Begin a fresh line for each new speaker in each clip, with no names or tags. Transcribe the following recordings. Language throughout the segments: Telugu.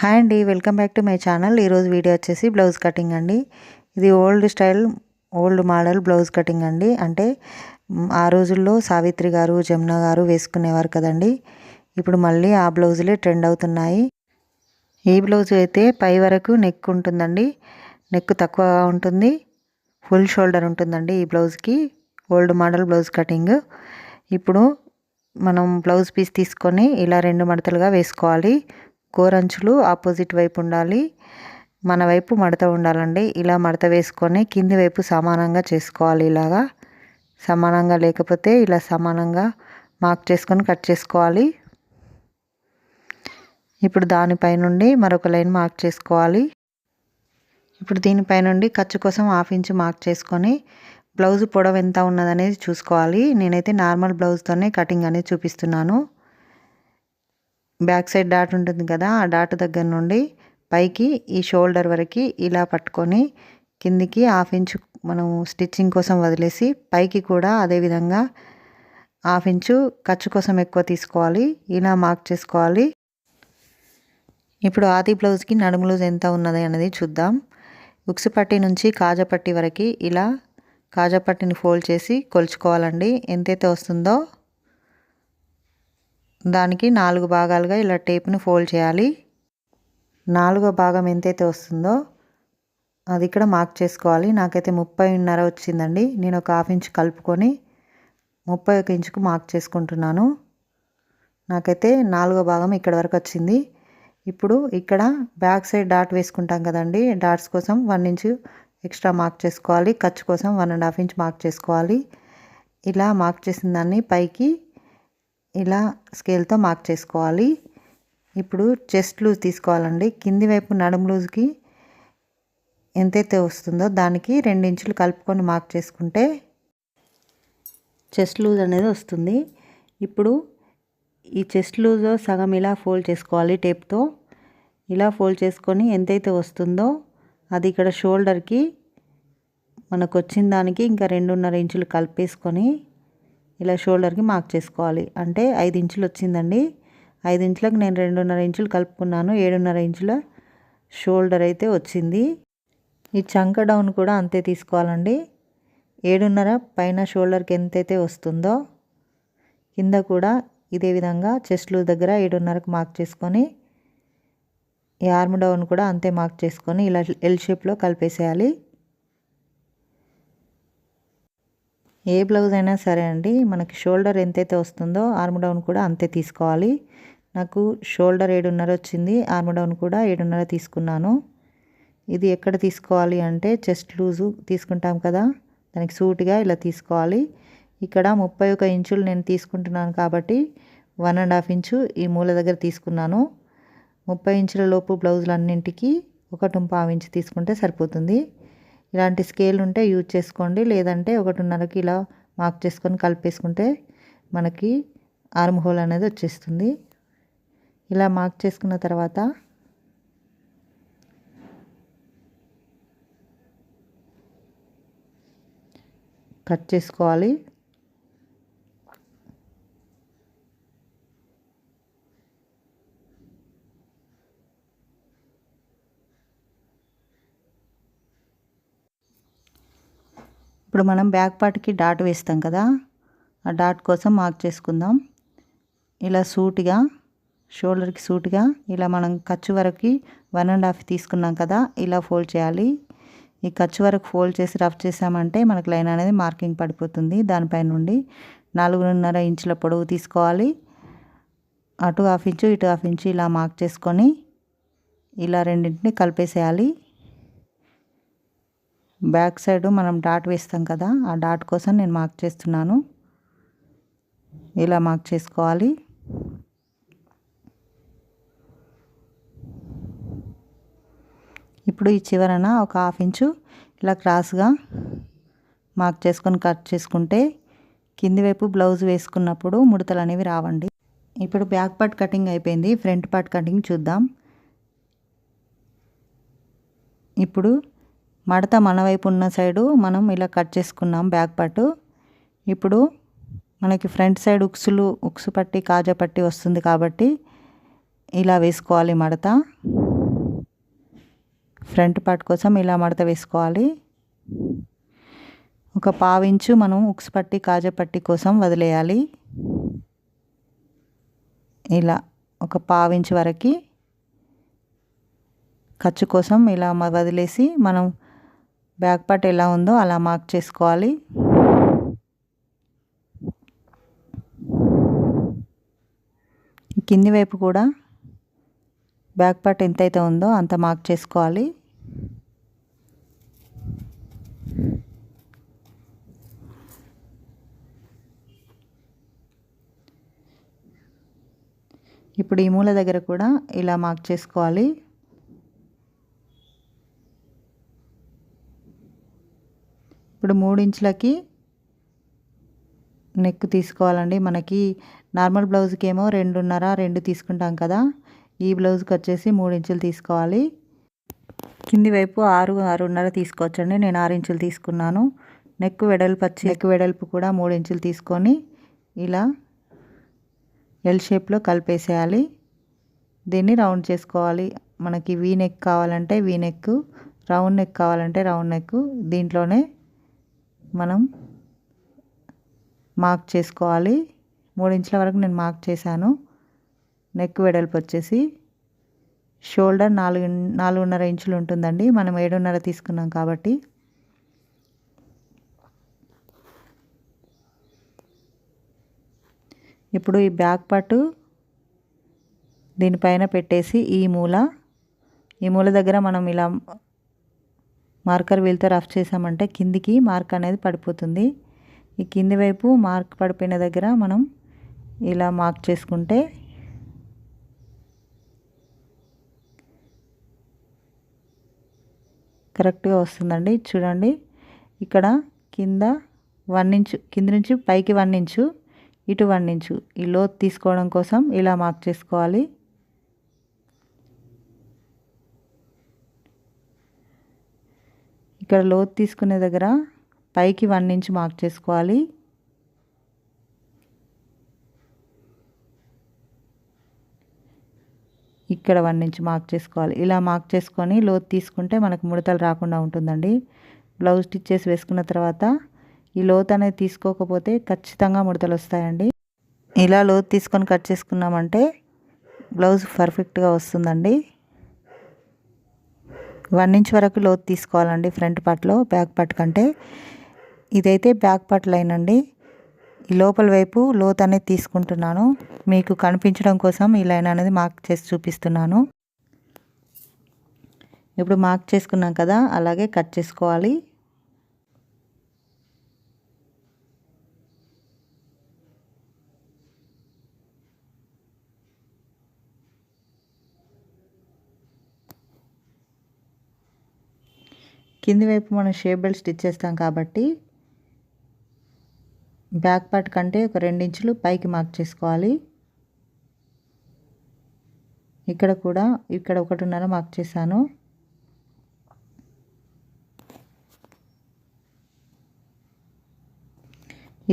హాయ్ అండి welcome back to my channel. ఈరోజు వీడియో వచ్చేసి బ్లౌజ్ కటింగ్ అండి. ఇది old style old model blouse cutting అండి. అంటే ఆ రోజుల్లో సావిత్రి గారు జమున గారు వేసుకునేవారు కదండి. ఇప్పుడు మళ్ళీ ఆ బ్లౌజులే ట్రెండ్ అవుతున్నాయి. ఈ బ్లౌజ్ అయితే పై వరకు నెక్ ఉంటుందండి. నెక్ తక్కువగా ఉంటుంది. ఫుల్ షోల్డర్ ఉంటుందండి ఈ బ్లౌజ్కి. Old model blouse cutting. ఇప్పుడు మనం బ్లౌజ్ పీస్ తీసుకొని ఇలా రెండు మడతలుగా వేసుకోవాలి. కోరంచులు ఆపోజిట్ వైపు ఉండాలి. మన వైపు మడత ఉండాలండి. ఇలా మడత వేసుకొని కింది వైపు సమానంగా చేసుకోవాలి ఇలాగా. సమానంగా లేకపోతే ఇలా సమానంగా మార్క్ చేసుకొని కట్ చేసుకోవాలి. ఇప్పుడు దానిపై నుండి మరొక లైన్ మార్క్ చేసుకోవాలి. ఇప్పుడు దీనిపై నుండి ఖర్చు కోసం హాఫ్ ఇంచ్ మార్క్ చేసుకొని బ్లౌజ్ పొడవు ఎంత ఉన్నదనేది చూసుకోవాలి. నేనైతే నార్మల్ బ్లౌజ్తోనే కటింగ్ అనేది చూపిస్తున్నాను. బ్యాక్ సైడ్ డాట్ ఉంటుంది కదా ఆ డాట్ దగ్గర నుండి పైకి ఈ షోల్డర్ వరకు ఇలా పట్టుకొని కిందికి హాఫ్ ఇంచ్ మనం స్టిచ్చింగ్ కోసం వదిలేసి పైకి కూడా అదేవిధంగా హాఫ్ ఇంచు ఖర్చు కోసం ఎక్కువ తీసుకోవాలి. ఇలా మార్క్ చేసుకోవాలి. ఇప్పుడు ఆది బ్లౌజ్కి నడుము లూజ్ ఎంత ఉన్నది అనేది చూద్దాం. ఉక్సు పట్టి నుంచి కాజపట్టి వరకు ఇలా కాజపట్టిని ఫోల్డ్ చేసి కొలుచుకోవాలండి. ఎంతైతే వస్తుందో దానికి నాలుగు భాగాలుగా ఇలా టేప్ని ఫోల్డ్ చేయాలి. నాలుగో భాగం ఎంతైతే వస్తుందో అది ఇక్కడ మార్క్ చేసుకోవాలి. నాకైతే ముప్పైన్నర వచ్చిందండి. నేను ఒక హాఫ్ ఇంచ్ కలుపుకొని ముప్పై ఒక ఇంచుకు మార్క్ చేసుకుంటున్నాను. నాకైతే నాలుగో భాగం ఇక్కడ వరకు వచ్చింది. ఇప్పుడు ఇక్కడ బ్యాక్ సైడ్ డాట్ వేసుకుంటాం కదండి. డాట్స్ కోసం వన్ ఇంచ్ ఎక్స్ట్రా మార్క్ చేసుకోవాలి. ఖర్చు కోసం one and half inch mark చేసుకోవాలి. ఇలా మార్క్ చేసిన దాన్ని పైకి ఇలా స్కేల్తో మార్క్ చేసుకోవాలి. ఇప్పుడు చెస్ట్ లూజ్ తీసుకోవాలండి. కింది వైపు నడుము లూజ్కి ఎంతైతే వస్తుందో దానికి రెండు ఇంచులు కలుపుకొని మార్క్ చేసుకుంటే చెస్ట్ లూజ్ అనేది వస్తుంది. ఇప్పుడు ఈ చెస్ట్ లూజ్ సగం ఇలా ఫోల్డ్ చేసుకోవాలి టేప్తో. ఇలా ఫోల్డ్ చేసుకొని ఎంతైతే వస్తుందో అది ఇక్కడ షోల్డర్కి మనకు వచ్చిన దానికి ఇంకా రెండున్నర ఇంచులు కలిపేసుకొని ఇలా షోల్డర్కి మార్క్ చేసుకోవాలి. అంటే ఐదు ఇంచులు వచ్చిందండి. ఐదు ఇంచులకు నేను రెండున్నర ఇంచులు కలుపుకున్నాను. ఏడున్నర ఇంచుల షోల్డర్ అయితే వచ్చింది. ఈ చంక డౌన్ కూడా అంతే తీసుకోవాలండి. ఏడున్నర పైన షోల్డర్కి ఎంతైతే వస్తుందో కింద కూడా ఇదే విధంగా చెస్ట్లు దగ్గర ఏడున్నరకు మార్క్ చేసుకొని ఈ ఆర్మ్ డౌన్ కూడా అంతే మార్క్ చేసుకొని ఇలా ఎల్ షేప్లో కలిపేసేయాలి. ఏ బ్లౌజ్ అయినా సరే అండి మనకి షోల్డర్ ఎంతైతే వస్తుందో ఆర్మ్ డౌన్ కూడా అంతే తీసుకోవాలి. నాకు షోల్డర్ ఏడున్నర వచ్చింది ఆర్మ్ డౌన్ కూడా ఏడున్నర తీసుకున్నాను. ఇది ఎక్కడ తీసుకోవాలి అంటే చెస్ట్ లూజు తీసుకుంటాం కదా దానికి సూట్గా ఇలా తీసుకోవాలి. ఇక్కడ ముప్పై ఒక ఇంచులు నేను తీసుకుంటున్నాను కాబట్టి వన్ అండ్ హాఫ్ ఇంచు ఈ మూల దగ్గర తీసుకున్నాను. ముప్పై ఇంచుల లోపు బ్లౌజులన్నింటికి ఒకటి పావు ఇంచు తీసుకుంటే సరిపోతుంది. ఇలాంటి స్కేల్ ఉంటే యూజ్ చేసుకోండి. లేదంటే ఒకటిన్నరకి ఇలా మార్క్ చేసుకొని కలిపేసుకుంటే మనకి ఆర్మ్ హోల్ అనేది వచ్చేస్తుంది. ఇలా మార్క్ చేసుకున్న తర్వాత కట్ చేసుకోవాలి. ఇప్పుడు మనం బ్యాక్ పార్ట్కి డాట్ వేస్తాం కదా ఆ డాట్ కోసం మార్క్ చేసుకుందాం. ఇలా సూటిగా షోల్డర్కి సూటిగా ఇలా మనం ఖర్చు వరకు వన్ అండ్ హాఫ్ తీసుకున్నాం కదా ఇలా ఫోల్డ్ చేయాలి. ఈ ఖర్చు వరకు ఫోల్డ్ చేసి రఫ్ చేసామంటే మనకు లైన్ అనేది మార్కింగ్ పడిపోతుంది దానిపై నుండి. నాలుగున్నర ఇంచుల పొడవు తీసుకోవాలి. అటు హాఫ్ ఇంచు ఇటు హాఫ్ ఇంచు ఇలా మార్క్ చేసుకొని ఇలా రెండింటిని కలిపేసేయాలి. బ్యాక్ సైడ్ మనం డాట్ వేస్తాం కదా ఆ డాట్ కోసం నేను మార్క్ చేస్తున్నాను. ఇలా మార్క్ చేసుకోవాలి. ఇప్పుడు ఈ చివరన ఒక హాఫ్ ఇంచు ఇలా క్రాస్గా మార్క్ చేసుకొని కట్ చేసుకుంటే కింది వైపు బ్లౌజ్ వేసుకున్నప్పుడు ముడతలు అనేవి రావండి. ఇప్పుడు బ్యాక్ పార్ట్ కటింగ్ అయిపోయింది ఫ్రంట్ పార్ట్ కటింగ్ చూద్దాం. ఇప్పుడు మడత మన వైపు ఉన్న సైడు మనం ఇలా కట్ చేసుకున్నాం బ్యాక్ పట్టు ఇప్పుడు మనకి ఫ్రంట్ సైడ్ ఉక్సులు ఉక్సు పట్టి కాజా పట్టి వస్తుంది కాబట్టి ఇలా వేసుకోవాలి మడత. ఫ్రంట్ పార్ట్ కోసం ఇలా మడత వేసుకోవాలి. ఒక పావించు మనం ఉక్స్ పట్టి కాజా పట్టి కోసం వదిలేయాలి. ఇలా ఒక పావించు వరకు ఖర్చు కోసం ఇలా వదిలేసి మనం బ్యాక్ పార్ట్ ఎలా ఉందో అలా మార్క్ చేసుకోవాలి. కింది వైపు కూడా బ్యాక్ పార్ట్ ఎంతైతే ఉందో అంత మార్క్ చేసుకోవాలి. ఇప్పుడు ఈ మూల దగ్గర కూడా ఇలా మార్క్ చేసుకోవాలి. ఇప్పుడు మూడు ఇంచులకి నెక్ తీసుకోవాలండి. మనకి నార్మల్ బ్లౌజ్కి ఏమో రెండున్నర రెండు తీసుకుంటాం కదా. ఈ బ్లౌజ్కి వచ్చేసి మూడు ఇంచులు తీసుకోవాలి. కింది వైపు ఆరు ఆరున్నర తీసుకోవచ్చండి. నేను ఆరు ఇంచులు తీసుకున్నాను. నెక్ వెడల్పు వచ్చి నెక్ వెడల్పు కూడా మూడు ఇంచులు తీసుకొని ఇలా ఎల్ షేప్లో కలిపేసేయాలి. దీన్ని రౌండ్ చేసుకోవాలి. మనకి వీ నెక్ కావాలంటే వీ నెక్ రౌండ్ నెక్ కావాలంటే రౌండ్ నెక్ దీంట్లోనే మనం మార్క్ చేసుకోవాలి. మూడు ఇంచుల వరకు నేను మార్క్ చేశాను. నెక్ వెడల్పు వచ్చేసి షోల్డర్ నాలుగు నాలుగున్నర ఇంచులు ఉంటుందండి. మనం ఏడున్నర తీసుకున్నాం కాబట్టి. ఇప్పుడు ఈ బ్యాక్ పట్టు దీనిపైన పెట్టేసి ఈ మూల ఈ మూల దగ్గర మనం ఇలా మార్కర్ వీల్తో రఫ్ చేసామంటే కిందికి మార్క్ అనేది పడిపోతుంది. ఈ కింది వైపు మార్క్ పడిపోయిన దగ్గర మనం ఇలా మార్క్ చేసుకుంటే కరెక్ట్గా వస్తుందండి. చూడండి ఇక్కడ కింద వన్ ఇంచు కింద నుంచి పైకి వన్ ఇంచు ఇటు వన్ ఇంచు ఈ లోతు తీసుకోవడం కోసం ఇలా మార్క్ చేసుకోవాలి. ఇక్కడ లోతు తీసుకునే దగ్గర పైకి వన్ ఇంచ్ మార్క్ చేసుకోవాలి. ఇక్కడ వన్ ఇంచ్ మార్క్ చేసుకోవాలి. ఇలా మార్క్ చేసుకొని లోతు తీసుకుంటే మనకు ముడతలు రాకుండా ఉంటుందండి. బ్లౌజ్ స్టిచ్ చేసి వేసుకున్న తర్వాత ఈ లోతు అనేది తీసుకోకపోతే ఖచ్చితంగా ముడతలు వస్తాయండి. ఇలా లోతు తీసుకొని కట్ చేసుకున్నామంటే బ్లౌజ్ పర్ఫెక్ట్గా వస్తుందండి. వన్ ఇంచ్ వరకు లోతు తీసుకోవాలండి ఫ్రంట్ పార్ట్లో బ్యాక్ పార్ట్ కంటే. ఇదైతే బ్యాక్ పార్ట్ లైన్ అండి. ఈ లోపల వైపు లోత్ అనేది తీసుకుంటున్నాను. మీకు కనిపించడం కోసం ఈ లైన్ అనేది మార్క్ చేసి చూపిస్తున్నాను. ఇప్పుడు మార్క్ చేసుకున్నాం కదా అలాగే కట్ చేసుకోవాలి. కింది వైపు మనం షేప్ బెల్ట్ స్టిచ్ చేస్తాం కాబట్టి బ్యాక్ పార్ట్ కంటే ఒక ఇంచులు పైకి మార్క్ చేసుకోవాలి. ఇక్కడ కూడా ఇక్కడ ఒకటిన్నర మార్క్ చేశాను.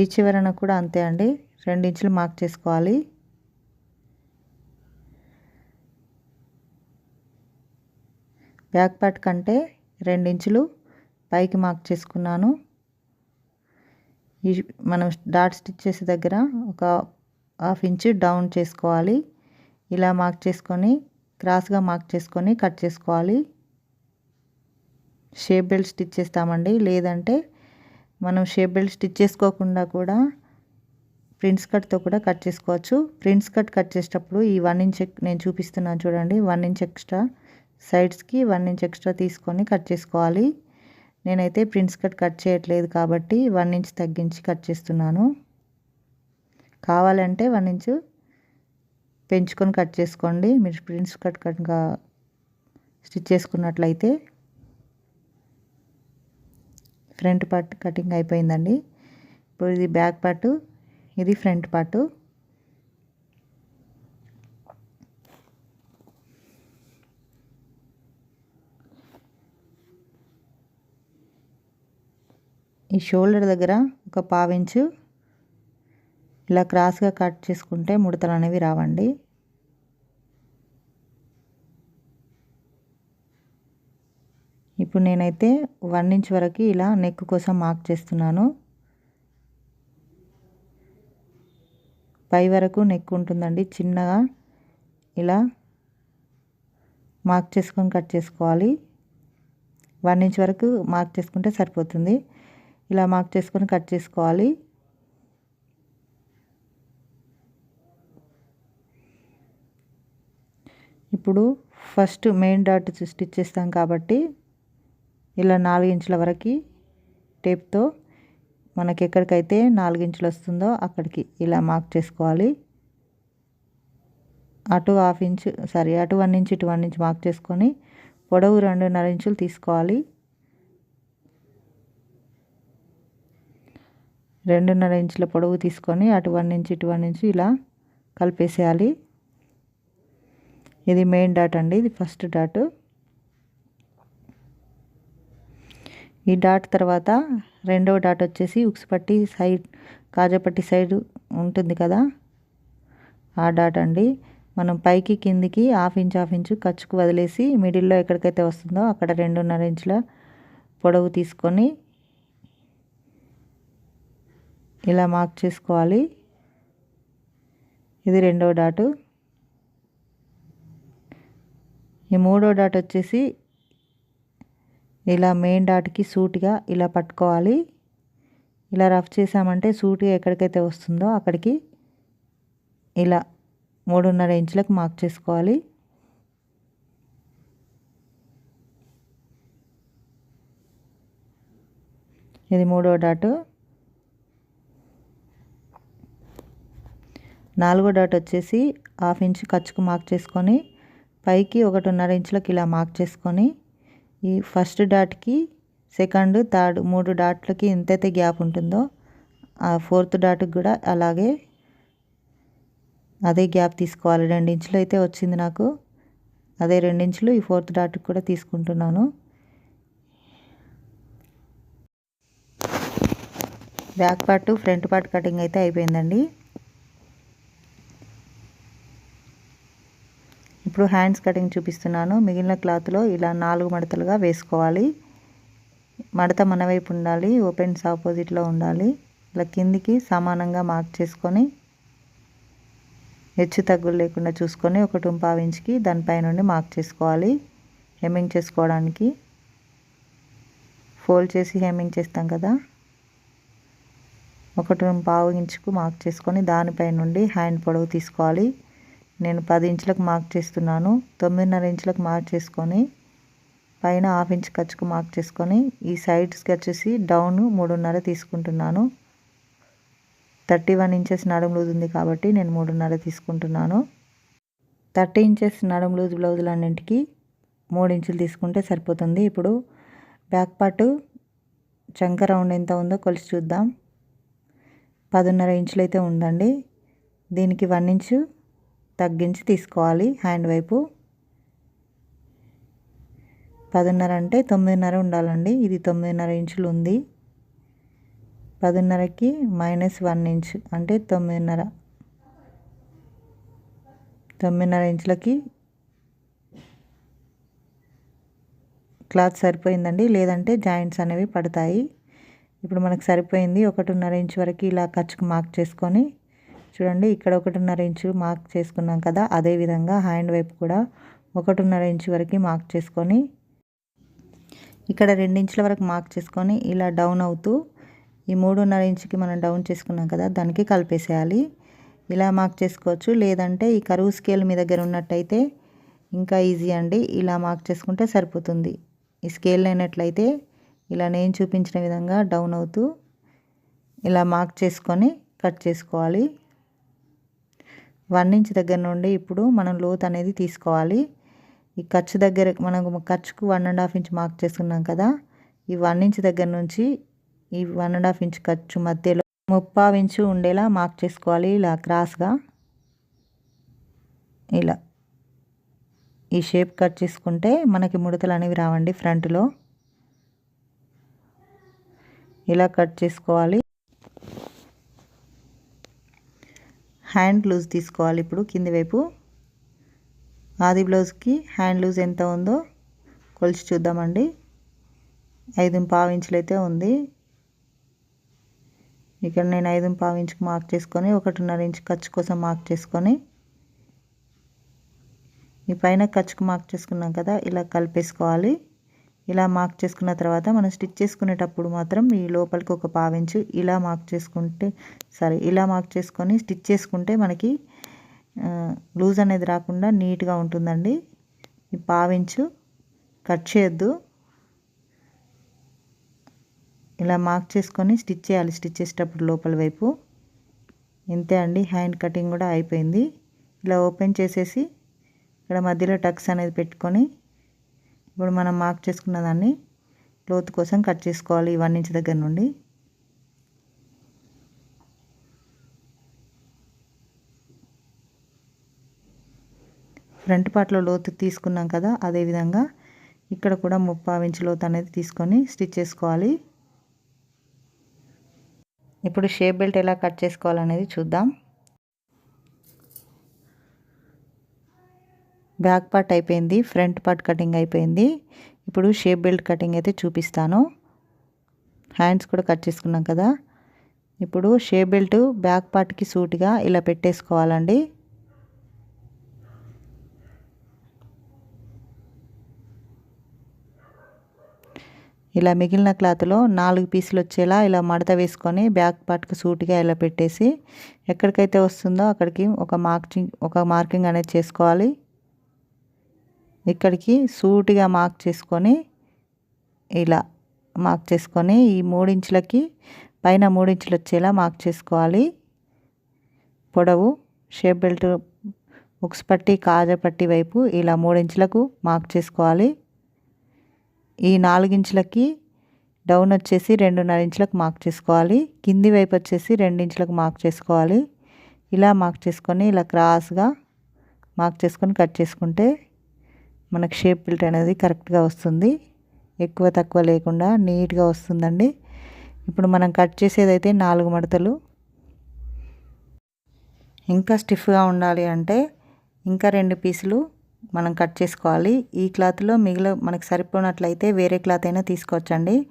ఈ చివరన కూడా అంతే అండి ఇంచులు మార్క్ చేసుకోవాలి. బ్యాక్ పార్ట్ కంటే రెండించులు పైకి మార్క్ చేసుకున్నాను. ఈ మనం డాట్ స్టిచ్ చేసే దగ్గర ఒక హాఫ్ ఇంచ్ డౌన్ చేసుకోవాలి. ఇలా మార్క్ చేసుకొని క్రాస్గా మార్క్ చేసుకొని కట్ చేసుకోవాలి. షేప్ బెల్ట్ స్టిచ్ చేస్తామండి. లేదంటే మనం షేప్ బెల్ట్ స్టిచ్ చేసుకోకుండా కూడా ప్రింట్స్ కట్తో కూడా కట్ చేసుకోవచ్చు. ప్రింట్స్ కట్ కట్ చేసేటప్పుడు ఈ వన్ ఇంచ్ నేను చూపిస్తున్నాను చూడండి వన్ ఇంచ్ ఎక్స్ట్రా సైడ్స్కి వన్ ఇంచ్ ఎక్స్ట్రా తీసుకొని కట్ చేసుకోవాలి. నేనైతే ప్రింట్స్ కట్ కట్ చేయట్లేదు కాబట్టి వన్ ఇంచ్ తగ్గించి కట్ చేస్తున్నాను. కావాలంటే వన్ ఇంచ్ పెంచుకొని కట్ చేసుకోండి. మీరు ప్రింట్స్ కట్ కట్గా స్టిచ్ చేసుకున్నట్లయితే ఫ్రంట్ పార్ట్ కటింగ్ అయిపోయిందండి. ఇప్పుడు ఇది బ్యాక్ పార్టు ఇది ఫ్రంట్ పార్టు. ఈ షోల్డర్ దగ్గర ఒక పావించు. ఇలా క్రాస్గా కట్ చేసుకుంటే ముడతలు అనేవి రావండి. ఇప్పుడు నేనైతే వన్ ఇంచ్ వరకు ఇలా నెక్ కోసం మార్క్ చేస్తున్నాను. పై వరకు నెక్ ఉంటుందండి చిన్నగా ఇలా మార్క్ చేసుకొని కట్ చేసుకోవాలి. వన్ ఇంచ్ వరకు మార్క్ చేసుకుంటే సరిపోతుంది. ఇలా మార్క్ చేసుకొని కట్ చేసుకోవాలి. ఇప్పుడు ఫస్ట్ మెయిన్ డాట్ స్టిచ్ చేస్తాం కాబట్టి ఇలా నాలుగు ఇంచుల వరకు టేప్తో మనకి ఎక్కడికైతే నాలుగు ఇంచులు వస్తుందో అక్కడికి ఇలా మార్క్ చేసుకోవాలి. అటు హాఫ్ ఇంచ్ సారీ అటు వన్ ఇంచ్ ఇటు వన్ ఇంచ్ మార్క్ చేసుకొని పొడవు రెండున్నర ఇంచులు తీసుకోవాలి. రెండున్నర ఇంచుల పొడవు తీసుకొని అటు వన్ ఇంచు ఇటు వన్ ఇంచు ఇలా కలిపేసేయాలి. ఇది మెయిన్ డాట్ అండి ఇది ఫస్ట్ డాట్. ఈ డాట్ తర్వాత రెండవ డాట్ వచ్చేసి ఉక్సుపట్టి సైడ్ కాజపట్టి సైడ్ ఉంటుంది కదా ఆ డాట్ అండి. మనం పైకి కిందికి హాఫ్ ఇంచ్ హాఫ్ ఇంచు ఖర్చుకు వదిలేసి మిడిల్లో ఎక్కడికైతే వస్తుందో అక్కడ రెండున్నర ఇంచుల పొడవు తీసుకొని ఇలా మార్క్ చేసుకోవాలి. ఇది రెండవ డాటు. ఈ మూడో డాట్ వచ్చేసి ఇలా మెయిన్ డాట్కి సూటిగా ఇలా పట్టుకోవాలి. ఇలా రఫ్ చేసామంటే సూటిగా ఎక్కడికైతే వస్తుందో అక్కడికి ఇలా మూడున్నర ఇంచులకు మార్క్ చేసుకోవాలి. ఇది మూడో డాటు. నాలుగో డాట్ వచ్చేసి హాఫ్ ఇంచ్ ఖర్చుకు మార్క్ చేసుకొని పైకి ఒకటిన్నర ఇంచులకు ఇలా మార్క్ చేసుకొని ఈ ఫస్ట్ డాట్కి సెకండ్ థర్డ్ మూడు డాట్లకి ఎంతైతే గ్యాప్ ఉంటుందో ఆ ఫోర్త్ డాట్కి కూడా అలాగే అదే గ్యాప్ తీసుకోవాలి. రెండు ఇంచులు అయితే వచ్చింది నాకు. అదే రెండించులు ఈ ఫోర్త్ డాట్కి కూడా తీసుకుంటున్నాను. Back part front part cutting అయితే అయిపోయిందండి. ఇప్పుడు హ్యాండ్స్ కటింగ్ చూపిస్తున్నాను. మిగిలిన క్లాత్లో ఇలా నాలుగు మడతలుగా వేసుకోవాలి. మడత మన వైపు ఉండాలి. ఓపెన్స్ ఆపోజిట్లో ఉండాలి. ఇలా కిందికి సమానంగా మార్క్ చేసుకొని హెచ్చు తగ్గులు లేకుండా చూసుకొని ఒక టుంపావు ఇంచుకి దానిపై నుండి మార్క్ చేసుకోవాలి. హెమ్మింగ్ చేసుకోవడానికి. ఫోల్డ్ చేసి హెమ్మింగ్ చేస్తాం కదా. ఒకటి పావు ఇంచుకు మార్క్ చేసుకొని దానిపై నుండి హ్యాండ్ పొడవు తీసుకోవాలి. నేను పది ఇంచులకు మార్క్ చేస్తున్నాను. తొమ్మిదిన్నర ఇంచులకు మార్క్ చేసుకొని పైన హాఫ్ ఇంచ్ ఖర్చుకు మార్క్ చేసుకొని ఈ సైడ్స్కి వచ్చేసి డౌన్ మూడున్నర తీసుకుంటున్నాను. థర్టీ వన్ ఇంచెస్ నడుము లూజ్ ఉంది కాబట్టి నేను మూడున్నర తీసుకుంటున్నాను. థర్టీ ఇంచెస్ నడుము లూజ్ బ్లౌజులన్నింటికి మూడు ఇంచులు తీసుకుంటే సరిపోతుంది. ఇప్పుడు బ్యాక్ పార్ట్ చంక రౌండ్ ఎంత ఉందో కొలిసి చూద్దాం. పదున్నర ఇంచులు అయితే ఉందండి. దీనికి వన్ ఇంచు తగ్గించి తీసుకోవాలి హ్యాండ్ వైపు. పదిన్నర అంటే తొమ్మిదిన్నర ఉండాలండి. ఇది తొమ్మిదిన్నర ఇంచులు ఉంది. పదిన్నరకి మైనస్ వన్ ఇంచ్ అంటే తొమ్మిదిన్నర. తొమ్మిదిన్నర ఇంచులకి క్లాత్ సరిపోయిందండి. లేదంటే జాయింట్స్ అనేవి పడతాయి. ఇప్పుడు మనకు సరిపోయింది ఒకటిన్నర ఇంచ్ వరకు ఇలా ఖర్చుకు మార్క్ చేసుకొని చూడండి ఇక్కడ ఒకటిన్నర ఇంచు మార్క్ చేసుకున్నాం కదా అదేవిధంగా హ్యాండ్ వైపు కూడా ఒకటిన్నర ఇంచు వరకు మార్క్ చేసుకొని ఇక్కడ రెండించుల వరకు మార్క్ చేసుకొని ఇలా డౌన్ అవుతూ ఈ మూడున్నర ఇంచుకి మనం డౌన్ చేసుకున్నాం కదా దానికి కలిపేసేయాలి. ఇలా మార్క్ చేసుకోవచ్చు లేదంటే ఈ కరువు స్కేల్ మీ దగ్గర ఉన్నట్టయితే ఇంకా ఈజీ అండి. ఇలా మార్క్ చేసుకుంటే సరిపోతుంది. ఈ స్కేల్ లేనట్లయితే ఇలా నేను చూపించిన విధంగా డౌన్ అవుతూ ఇలా మార్క్ చేసుకొని కట్ చేసుకోవాలి. వన్ ఇంచ్ దగ్గర నుండి ఇప్పుడు మనం లోత్ అనేది తీసుకోవాలి. ఈ ఖర్చు దగ్గర మనం ఖర్చుకు one and half inch mark చేసుకున్నాం కదా. ఈ వన్ ఇంచ్ దగ్గర నుంచి ఈ వన్ అండ్ హాఫ్ ఇంచ్ ఖర్చు మధ్యలో ముప్పావు ఇంచు ఉండేలా మార్క్ చేసుకోవాలి ఇలా క్రాస్గా ఇలా. ఈ షేప్ కట్ చేసుకుంటే మనకి ముడతలు అనేవి రావండి ఫ్రంట్లో ఇలా కట్ చేసుకోవాలి. హ్యాండ్ లూజ్ తీసుకోవాలి ఇప్పుడు కింది వైపు. ఆది బ్లౌజ్కి హ్యాండ్ లూజ్ ఎంత ఉందో కొలిచి చూద్దామండి. ఐదు పావు ఇంచులైతే అయితే ఉంది. ఇక్కడ నేను ఐదు పావు ఇంచుకు మార్క్ చేసుకొని ఒకటిన్నర ఇంచు ఖర్చు కోసం మార్క్ చేసుకొని ఈ పైన ఖర్చుకు మార్క్ చేసుకున్నాం కదా ఇలా కలిపేసుకోవాలి. ఇలా మార్క్ చేసుకున్న తర్వాత మనం స్టిచ్ చేసుకునేటప్పుడు మాత్రం ఈ లోపలికి ఒక పావించు ఇలా మార్క్ చేసుకుంటే సారీ ఇలా మార్క్ చేసుకొని స్టిచ్ చేసుకుంటే మనకి లూజ్ అనేది రాకుండా నీట్గా ఉంటుందండి. ఈ పావించు కట్ చేయొద్దు. ఇలా మార్క్ చేసుకొని స్టిచ్ చేయాలి. స్టిచ్ చేసేటప్పుడు లోపల వైపు. ఇంతే అండి. హ్యాండ్ కటింగ్ కూడా అయిపోయింది. ఇలా ఓపెన్ చేసేసి ఇక్కడ మధ్యలో టక్స్ అనేది పెట్టుకొని ఇప్పుడు మనం మార్క్ చేసుకున్న దాన్ని లోతు కోసం కట్ చేసుకోవాలి వన్ ఇంచ్ దగ్గర నుండి. ఫ్రంట్ పార్ట్లో లోతు తీసుకున్నాం కదా అదేవిధంగా ఇక్కడ కూడా ముప్పావు ఇంచు లోతు అనేది తీసుకొని స్టిచ్ చేసుకోవాలి. ఇప్పుడు షేప్ బెల్ట్ ఎలా కట్ చేసుకోవాలనేది చూద్దాం. బ్యాక్ పార్ట్ అయిపోయింది ఫ్రంట్ పార్ట్ కటింగ్ అయిపోయింది. ఇప్పుడు షేప్ బెల్ట్ కటింగ్ అయితే చూపిస్తాను. హ్యాండ్స్ కూడా కట్ చేసుకున్నాం కదా. ఇప్పుడు షేప్ బెల్ట్ బ్యాక్ పార్ట్కి సూట్గా ఇలా పెట్టేసుకోవాలండి. ఇలా మిగిలిన క్లాత్లో నాలుగు పీసులు వచ్చేలా ఇలా మడత వేసుకొని బ్యాక్ పార్ట్కి సూట్గా ఇలా పెట్టేసి ఎక్కడికైతే వస్తుందో అక్కడికి ఒక మార్కింగ్ ఒక మార్కింగ్ అనేది చేసుకోవాలి. ఇక్కడికి సూటిగా మార్క్ చేసుకొని ఇలా మార్క్ చేసుకొని ఈ మూడించులకి పైన మూడించులు వచ్చేలా మార్క్ చేసుకోవాలి. పొడవు షేప్ బెల్ట్ ఉక్స్ పట్టి కాజపట్టి వైపు ఇలా మూడించులకు మార్క్ చేసుకోవాలి. ఈ నాలుగించులకి డౌన్ వచ్చేసి రెండున్నర ఇంచులకు మార్క్ చేసుకోవాలి. కింది వైపు వచ్చేసి ఇంచులకు మార్క్ చేసుకోవాలి. ఇలా మార్క్ చేసుకొని ఇలా క్రాస్గా మార్క్ చేసుకొని కట్ చేసుకుంటే మనకు షేప్ బిల్ట్ అనేది కరెక్ట్గా వస్తుంది. ఎక్కువ తక్కువ లేకుండా నీట్గా వస్తుందండి. ఇప్పుడు మనం కట్ చేసేదైతే నాలుగు మడతలు. ఇంకా స్టిఫ్గా ఉండాలి అంటే ఇంకా రెండు పీసులు మనం కట్ చేసుకోవాలి. ఈ క్లాత్లో మిగిలిన మనకు సరిపోనట్లయితే వేరే క్లాత్ అయినా తీసుకోవచ్చండి.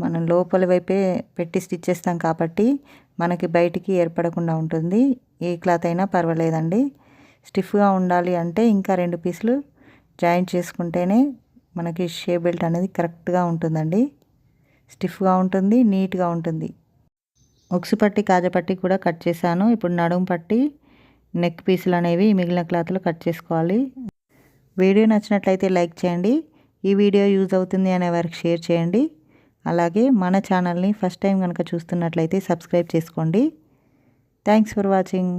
మనం లోపల వైపే పెట్టి స్టిచ్ చేస్తాం కాబట్టి మనకి బయటికి ఏర్పడకుండా ఉంటుంది. ఏ క్లాత్ అయినా పర్వాలేదండి. స్టిఫ్గా ఉండాలి అంటే ఇంకా రెండు పీసులు జాయింట్ చేసుకుంటేనే మనకి షే బెల్ట్ అనేది కరెక్ట్గా ఉంటుందండి. స్టిఫ్గా ఉంటుంది నీట్గా ఉంటుంది. ఒక్సు పట్టి కాజపట్టి కూడా కట్ చేశాను. ఇప్పుడు నడుము పట్టి నెక్ పీసులు అనేవి మిగిలిన క్లాత్లో కట్ చేసుకోవాలి. వీడియో నచ్చినట్లయితే లైక్ చేయండి. ఈ వీడియో యూజ్ అవుతుంది అనే వారికి షేర్ చేయండి. అలాగే మన ఛానల్ని ఫస్ట్ టైం కనుక చూస్తున్నట్లయితే సబ్స్క్రైబ్ చేసుకోండి. Thanks for watching.